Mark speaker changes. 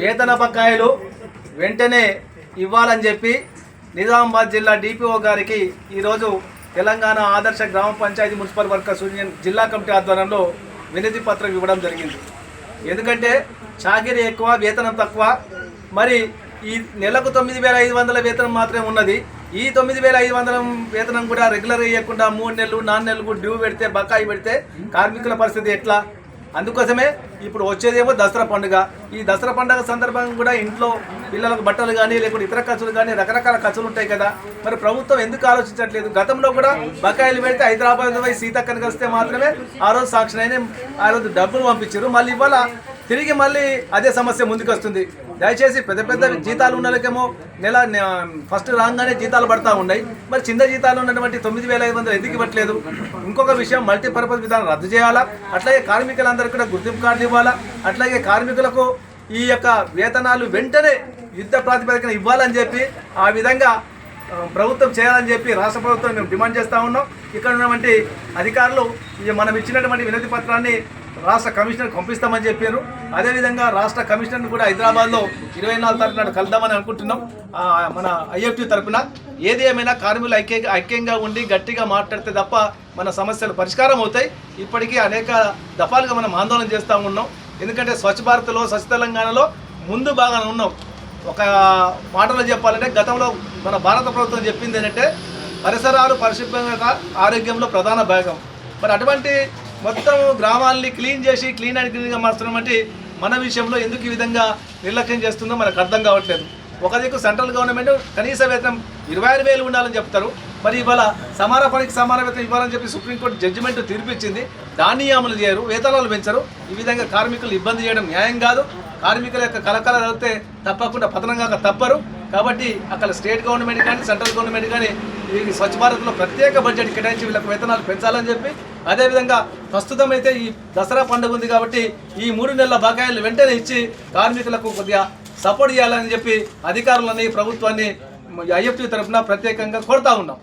Speaker 1: వేతన బకాయిలు వెంటనే ఇవ్వాలని చెప్పి నిజామాబాద్ జిల్లా డిపిఓ గారికి ఈరోజు తెలంగాణ ఆదర్శ గ్రామ పంచాయతీ మున్సిపల్ వర్కర్స్ యూనియన్ జిల్లా కమిటీ ఆధ్వర్యంలో వినతి పత్రం ఇవ్వడం జరిగింది. ఎందుకంటే చాకిరీ ఎక్కువ వేతనం తక్కువ. మరి ఈ నెలకు తొమ్మిది వేల ఐదు వందల వేతనం మాత్రమే ఉన్నది. ఈ తొమ్మిది వేల ఐదు వందల వేతనం కూడా రెగ్యులర్ ఇవ్వకుండా మూడు నెలలు నాలుగు నెలలు డ్యూ పెడితే బకాయి పెడితే కార్మికుల పరిస్థితి ఎట్లా? అందుకోసమే ఇప్పుడు వచ్చేదేమో దసరా పండుగ. ఈ దసరా పండుగ సందర్భంగా కూడా ఇంట్లో పిల్లలకు బట్టలు కానీ లేకుంటే ఇతర ఖర్చులు కానీ రకరకాల ఖర్చులు ఉంటాయి కదా. మరి ప్రభుత్వం ఎందుకు ఆలోచించట్లేదు? గతంలో కూడా బకాయిలు పెడితే హైదరాబాద్ పోయి సీతక్కని కలిస్తే మాత్రమే ఆ రోజు సాక్షి అయిన ఆ రోజు డబ్బులు పంపించారు. మళ్ళీ ఇవాళ తిరిగి మళ్ళీ అదే సమస్య ముందుకు వస్తుంది దయచేసి పెద్ద పెద్ద జీతాలు ఉన్న వాళ్ళకేమో నెల ఫస్ట్ రాగానే జీతాలు పడతా ఉన్నాయి. మరి చిన్న జీతాలు ఉన్నటువంటి తొమ్మిది వేల ఐదు వందలు ఎందుకు ఇవ్వట్లేదు? ఇంకొక విషయం మల్టీపర్పస్ విధానం రద్దు చేయాలా? అట్లాగే కార్మికులందరికీ కూడా గుర్తింపు కార్డు ఇవ్వాలా? అట్లాగే కార్మికులకు ఈ యొక్క వేతనాలు వెంటనే యుద్ధ ప్రాతిపదికన ఇవ్వాలని చెప్పి ఆ విధంగా ప్రభుత్వం చేయాలని చెప్పి రాష్ట్ర ప్రభుత్వం మేము డిమాండ్ చేస్తూ ఉన్నాం. ఇక్కడ ఉన్నటువంటి అధికారులు మనం ఇచ్చినటువంటి వినతి పత్రాన్ని రాష్ట్ర కమిషనర్ పంపిస్తామని చెప్పారు. అదేవిధంగా రాష్ట్ర కమిషనర్ని కూడా హైదరాబాద్లో ఇరవై నాలుగు తారీఖు నాడు కలుద్దామని అనుకుంటున్నాం. మన ఐఎఫ్టీ తరఫున ఏది ఏమైనా కార్మికులు ఐక్య ఐక్యంగా ఉండి గట్టిగా మాట్లాడితే తప్ప మన సమస్యలు పరిష్కారం అవుతాయి. ఇప్పటికీ అనేక దఫాలుగా మనం ఆందోళన చేస్తూ ఉన్నాం. ఎందుకంటే స్వచ్ఛ భారత్లో స్వచ్ఛ తెలంగాణలో ముందు బాగానే ఉన్నాం. ఒక మాటలో చెప్పాలంటే గతంలో మన భారత ప్రభుత్వం చెప్పింది ఏంటంటే పరిసరాలు పరిశుభ్రంగా ఆరోగ్యంలో ప్రధాన భాగం. మరి అటువంటి మొత్తం గ్రామాల్ని క్లీన్ చేసి క్లీన్ అండ్ క్లీన్గా మార్చడం మన విషయంలో ఎందుకు ఈ విధంగా నిర్లక్ష్యం చేస్తుందో మనకు అర్థం కావట్లేదు. ఒక దిక్కు సెంట్రల్ గవర్నమెంట్ కనీస వేతనం ఇరవై ఆరు వేలు ఉండాలని చెప్తారు. మరి ఇవాళ సమాన పనికి సమాన వేతనం ఇవ్వాలని చెప్పి సుప్రీంకోర్టు జడ్జిమెంట్ తీర్పిచ్చింది. దాన్ని అమలు చేయరు వేతనాలు పెంచరు. ఈ విధంగా కార్మికులు ఇబ్బంది చేయడం న్యాయం కాదు. కార్మికుల యొక్క కలకల వెళ్తే తప్పకుండా పతనంగా తప్పరు. కాబట్టి అక్కడ స్టేట్ గవర్నమెంట్ కానీ సెంట్రల్ గవర్నమెంట్ కానీ ఈ స్వచ్ఛ భారత్లో ప్రత్యేక బడ్జెట్ కేటాయించి వీళ్ళకి వేతనాలు పెంచాలని చెప్పి అదేవిధంగా ప్రస్తుతం అయితే ఈ దసరా పండుగ ఉంది కాబట్టి ఈ మూడు నెలల బకాయిలు వెంటనే ఇచ్చి కార్మికులకు కొద్దిగా సపోర్ట్ చేయాలని చెప్పి అధికారులని ప్రభుత్వాన్ని ఐఎఫ్టీ తరఫున ప్రత్యేకంగా కోరుతా ఉన్నాం.